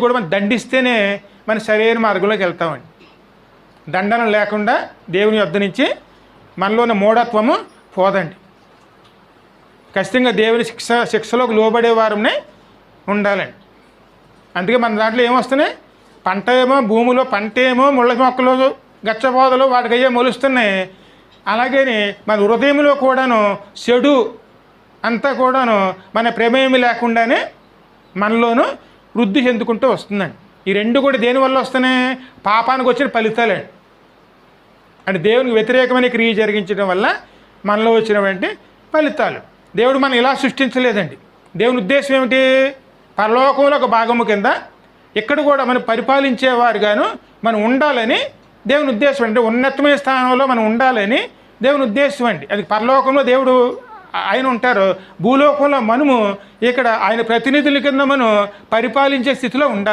కూడా మనం దండిస్తేనే మన సరైన మార్గంలోకి వెళ్తామండి. దండన లేకుండా దేవుని వద్ద నుంచి మనలోని మూఢత్వము పోదండి. ఖచ్చితంగా దేవుని శిక్ష శిక్షలోకి లోబడే వారమే ఉండాలండి. అందుకే మన దాంట్లో ఏమొస్తున్నాయి? పంట ఏమో భూమిలో పంట ఏమో ముళ్ళ మొక్కలు గచ్చబోదలు వాటికి అయ్యే మొలుస్తున్నాయి. అలాగే మన హృదయంలో కూడాను చెడు అంతా కూడాను మన ప్రమేయం లేకుండానే మనలోనూ వృద్ధి చెందుకుంటూ వస్తుందండి. ఈ రెండు కూడా దేనివల్ల వస్తున్నాయి పాపానికి వచ్చిన ఫలితాలండి అంటే దేవునికి వ్యతిరేకమైన క్రియ జరిగించడం వల్ల మనలో వచ్చినటువంటి ఫలితాలు. దేవుడు మనం ఇలా సృష్టించలేదండి. దేవుని ఉద్దేశం ఏమిటి? పరలోకంలో ఒక భాగము కింద ఇక్కడ కూడా మనం పరిపాలించేవారుగాను మనం ఉండాలని దేవుని ఉద్దేశం అంటే ఉన్నతమైన స్థానంలో మనం ఉండాలని దేవుని ఉద్దేశం అండి. అది పరలోకంలో దేవుడు ఆయన ఉంటారు. భూలోకంలో మనము ఇక్కడ ఆయన ప్రతినిధుల కింద మనం పరిపాలించే స్థితిలో ఉండాలి